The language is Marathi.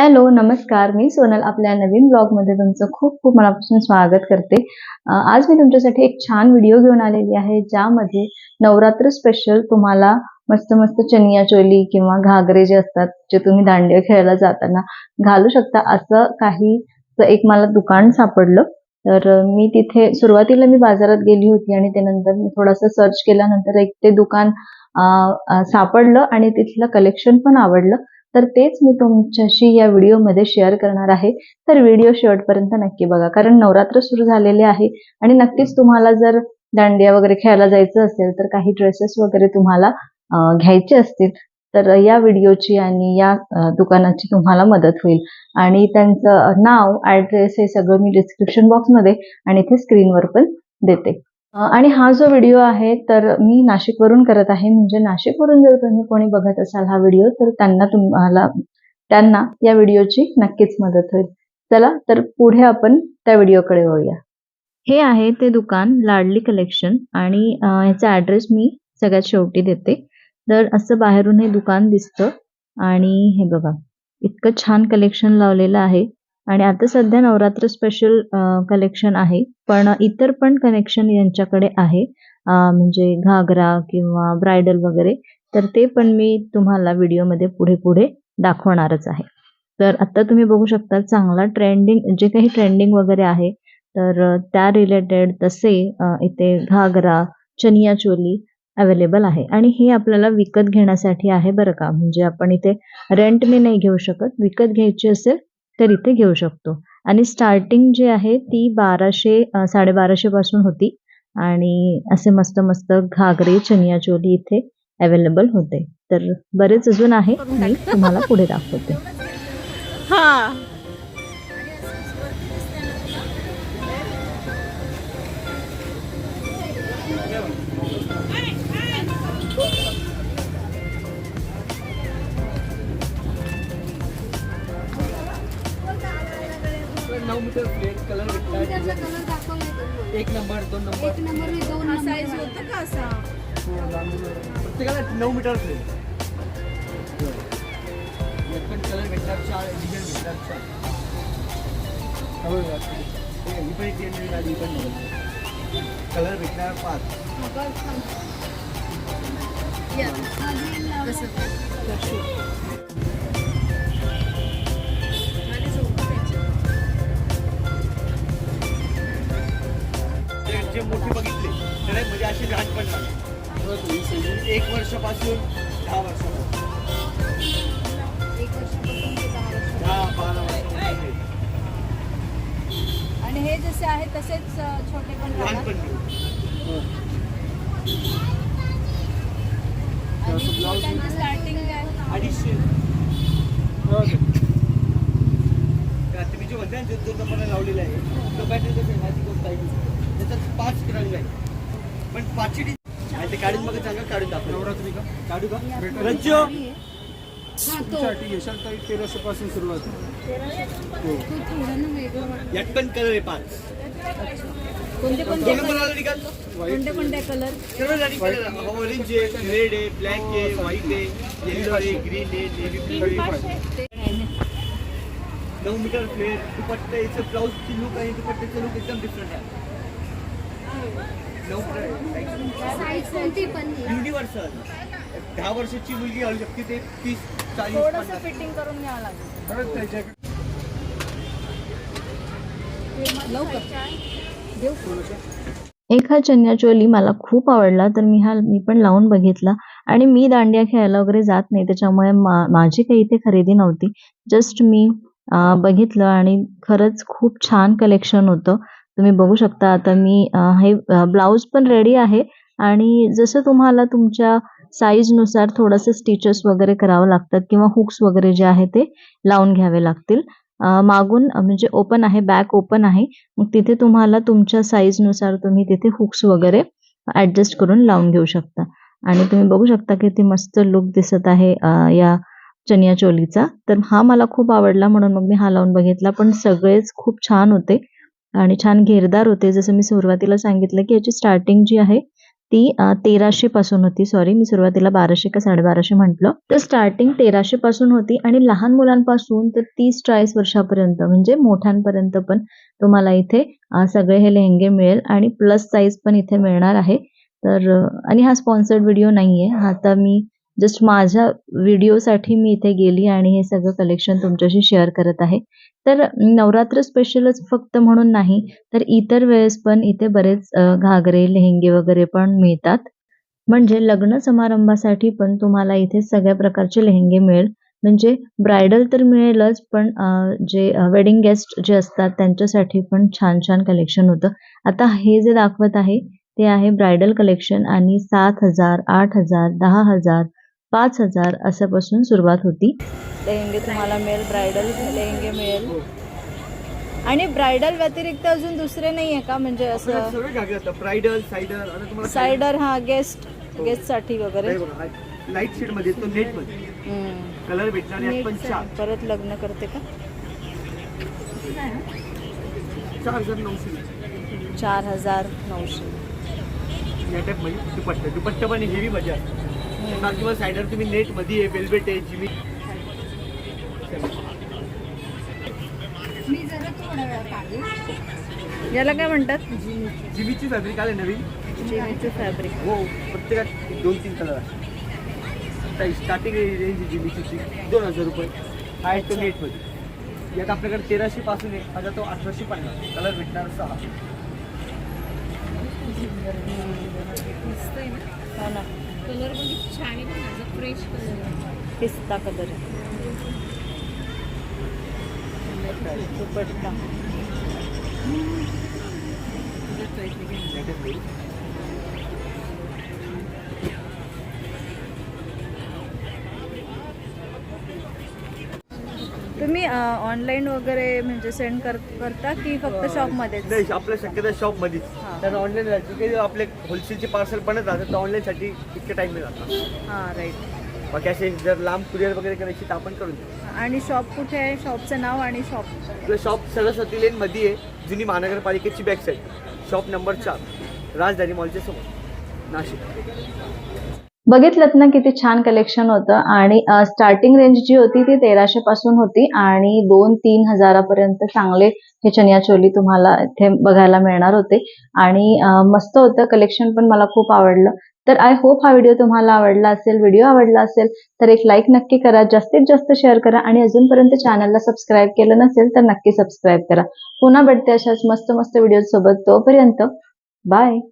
हॅलो नमस्कार. मी सोनल आपल्या नवीन ब्लॉगमध्ये तुमचं खूप खूप मनापासून स्वागत करते. आज मी तुमच्यासाठी एक छान व्हिडिओ घेऊन आलेली आहे ज्यामध्ये नवरात्र स्पेशल तुम्हाला मस्त मस्त चनिया चोली किंवा घागरे जे असतात जे तुम्ही दांडिया खेळायला जाताना घालू शकता. असं काही एक मला दुकान सापडलं. तर मी तिथे सुरुवातीला मी बाजारात गेली होती आणि त्यानंतर मी थोडंसं सर्च केल्यानंतर एक ते दुकान सापडलं आणि तिथलं कलेक्शन पण आवडलं. तर तेच मी तुमच्याशी या व्हिडिओमध्ये शेअर करणार आहे. तर व्हिडिओ शेवटपर्यंत नक्की बघा कारण नवरात्र सुरू झालेले आहे आणि नक्कीच तुम्हाला जर दांडिया वगैरे खेळायला जायचं असेल तर काही ड्रेसेस वगैरे तुम्हाला घ्यायचे असतील तर या व्हिडिओची आणि या दुकानाची तुम्हाला मदत होईल. आणि त्यांचं नाव ॲड्रेस हे सगळं मी डिस्क्रिप्शन बॉक्समध्ये आणि इथे स्क्रीनवर पण देते. आणि हा जो व्हिडिओ आहे तर मी नाशिकवरून करत आहे. म्हणजे नाशिकवरून जर तुम्ही कोणी बघत असाल हा व्हिडिओ तर त्यांना तुम्हाला त्यांना या व्हिडिओची नक्कीच मदत होईल. चला तर पुढे आपण त्या व्हिडिओकडे वळूया. हे आहे ते दुकान लाडली कलेक्शन आणि ह्याचा ॲड्रेस मी सगळ्यात शेवटी देते. तर असं बाहेरून हे दुकान दिसतं. आणि हे बघा इतकं छान कलेक्शन लावलेलं आहे. आणि आता सध्या नवरात्र स्पेशल कलेक्शन आहे. पण इतर पण कलेक्शन यांच्याकडे आहे. म्हणजे घागरा किंवा ब्रायडल वगैरे. तर ते पण मी तुम्हाला व्हिडिओमध्ये पुढे पुढे दाखवणारच आहे. तर आता तुम्ही बघू शकता चांगला ट्रेंडिंग जे काही ट्रेंडिंग वगैरे आहे तर त्या रिलेटेड तसे इथे घागरा चनिया चोली अवेलेबल आहे. आणि हे आपल्याला विकत घेण्यासाठी आहे बरं का. म्हणजे आपण इथे रेंटने नाही घेऊ शकत. विकत घ्यायची असेल तर इथे घेऊ शकतो. आणि स्टार्टिंग जी आहे ती बाराशे साडेबाराशे पासून होती. आणि असे मस्त मस्त घागरे चनिया चोली इथे अवेलेबल होते. तर बरेच अजून आहे. मी तुम्हाला पुढे दाखवते. हा. नऊ मीटर प्लेट कलर तुम्ही. एक नंबर दोन नंबर एक नंबर दोन हा नंबर साईज. होतं का असा? प्रत्येकाला नऊ मीटर प्लेट पण कलर भेटणार चार डिझाईन भेटणार चार. हो, हे ही पण एक ही पण. कलर भेटणार पाच. मगर जे मोठे बघितले तर म्हणजे असे लहान पण एक वर्षापासून दहा वर्षापासून. दहा बारा आणि हे जसे आहेत तसेच छोटे पण लहान राहतात. पण नाही. आणि स्टार्टिंग अडीचशे. तुम्ही जे म्हणता ना, जो जो नंबर लावलेला आहे तो कसं आहे माहिती कोणता आहे. त्याच्यात पाच रंग आहे पण पाचशे डिझाईन आणि ते काढून बघा चांगलं काढून दाखव नवरात्री का? काढू का? रज्जो? हा तो. यशालताई तेराशे पासून सुरुवात वाटतं. यात पण कलर आहे पाच. कोणते कोणते कोणते कोणते कलर सर्व ऑरेंज आहे. रेड आहे ब्लॅक आहे व्हाईट आहे येलो आहे ग्रीन आहे नेव्ही ब्लू आहे. नऊ मीटर फ्लेअर दुपट्टा याचं ब्लाऊजची लुक आणि दुपट्ट्याचं लुक एकदम डिफरंट आहे. नऊ मीटर युनिव्हर्सल दहा वर्षाची मुलगी घालू शकते ते तीस चाळीस फिटिंग करून घ्यावं लागेल. परत त्याच्याकडे एक हा चनिया चोली मला खूप आवडला तर मी हा मी पण लावून बघितला. आणि मी दांडिया खेळायला वगैरे जात नाही त्याच्यामुळे मा माझी काही इथे खरेदी नव्हती. जस्ट मी बघितलं आणि खरंच खूप छान कलेक्शन होतं. तुम्ही बघू शकता आता मी हे ब्लाऊज पण रेडी आहे आणि जसं तुम्हाला तुमच्या साईजनुसार थोडंसं स्टिचेस वगैरे करावं लागतात किंवा हुक्स वगैरे जे आहे ते लावून घ्यावे लागतील. मागून म्हणजे ओपन आहे बॅक ओपन आहे. मग तिथे तुम्हाला तुमच्या साईजनुसार तुम्ही तिथे हुक्स वगैरे ॲडजस्ट करून लावून घेऊ शकता. आणि तुम्ही बघू शकता किती मस्त लुक दिसत आहे या चनिया चोलीचा. तर हा मला खूप आवडला म्हणून मग मी हा लावून बघितला. पण सगळेच खूप छान होते आणि छान घेरदार होते. जसं मी सुरुवातीला सांगितलं की याची स्टार्टिंग जी आहे ती तेराशे पासून होती. सॉरी मी सुरुवातीला बाराशे का साडेबाराशे म्हटलं. तर स्टार्टिंग तेराशे पासून होती आणि लहान मुलांपासून तर तीस चाळीस वर्षापर्यंत म्हणजे मोठ्यांपर्यंत पण तुम्हाला इथे सगळे हे लेहंगे मिळेल आणि प्लस साईज पण इथे मिळणार आहे. तर आणि हा स्पॉन्सर्ड व्हिडिओ नाही आहे हा आता मी जस्ट माझ्या व्हिडिओसाठी मी इथे गेली आणि हे सगळं कलेक्शन तुमच्याशी शेअर करत आहे. तर नवरात्र स्पेशलच फक्त म्हणून नाही तर इतर वेळेस पण इथे बरेच घागरे लेहंगे वगैरे पण मिळतात. म्हणजे लग्न समारंभासाठी पण तुम्हाला इथे सगळ्या प्रकारचे लेहंगे मिळेल. म्हणजे ब्रायडल तर मिळेलच पण जे वेडिंग गेस्ट जे असतात त्यांच्यासाठी पण छान छान कलेक्शन होतं. आता हे जे दाखवत आहे ते आहे ब्रायडल कलेक्शन आणि सात हजार आठ हजार दहा हजार पाच हजार असापासून सुरुवात होती. लेहंगे तुम्हाला मिळेल ब्रायडल लेहंगे मिळेल. आणि ब्रायडल व्यतिरिक्त अजून दुसरे नाही आहे का? म्हणजे असं सर्व घागरे असतात ब्रायडल सायडर आता तुम्हाला सायडर हा गेस्ट गेस्टसाठी वगैरे. लाइट शेडमध्ये तो नेटमध्ये. हम्म. कलर भेटणार पण चार. परत लग्न करते का? चार हजार नऊशे. चार हजार नऊशे. या टाईपमध्ये दुपट्टा दुपट्टा पण हेवी मध्ये असतो. बाकी मग सायडर तुम्ही नेटमध्ये आहे वेल्वेट आहे जिमी याला काय म्हणतात? जिमीची फॅब्रिक आले नवीन. जिमीचं फॅब्रिक हो प्रत्येकात दोन तीन कलर असतात. स्टार्टिंग रेंज जिमीची दोन हजार रुपये. आहे तो नेटमध्ये यात आपल्याकडे तेराशे पासून आहे. आता तो अठराशे पन्नास. कलर भेटणार सहा. हो कलर पण किती छान आहे पण माझा फ्रेश कलर आहे पिस्ता कलर दुपट्टा याच्यात नाही. तुम्ही ऑनलाईन वगैरे म्हणजे सेंड कर करता की फक्त शॉपमध्येच नाही आपल्या शक्यता शॉपमध्येच. तर ऑनलाईन काही आपले होलसेलचे पार्सल बनत राहतात तर ऑनलाईनसाठी इतके टाईम नाही जातात हां राईट बाकी असे जर लांब कुरिअर वगैरे करायची तर आपण करून देऊ. आणि शॉप कुठे आहे? शॉपचं नाव आणि शॉप आपलं शॉप सरस्वती लेन मध्ये आहे जुनी महानगरपालिकेची बॅक साईड शॉप नंबर चार राजधानी मॉलच्या समोर नाशिक. बघितलं ना किती छान कलेक्शन होतं आणि स्टार्टिंग रेंज जी होती ती तेराशे पासून होती आणि दोन तीन हजारापर्यंत चांगले हे चनिया चोली तुम्हाला इथे बघायला मिळणार होते. आणि मस्त होतं कलेक्शन पण मला खूप आवडलं. तर आय होप हा व्हिडिओ तुम्हाला आवडला असेल व्हिडिओ आवडला असेल तर एक लाईक नक्की करा जास्तीत जास्त शेअर करा आणि अजूनपर्यंत चॅनलला सबस्क्राईब केलं नसेल तर नक्की सबस्क्राईब करा. पुन्हा भेटते अशाच मस्त मस्त व्हिडिओ सोबत तोपर्यंत बाय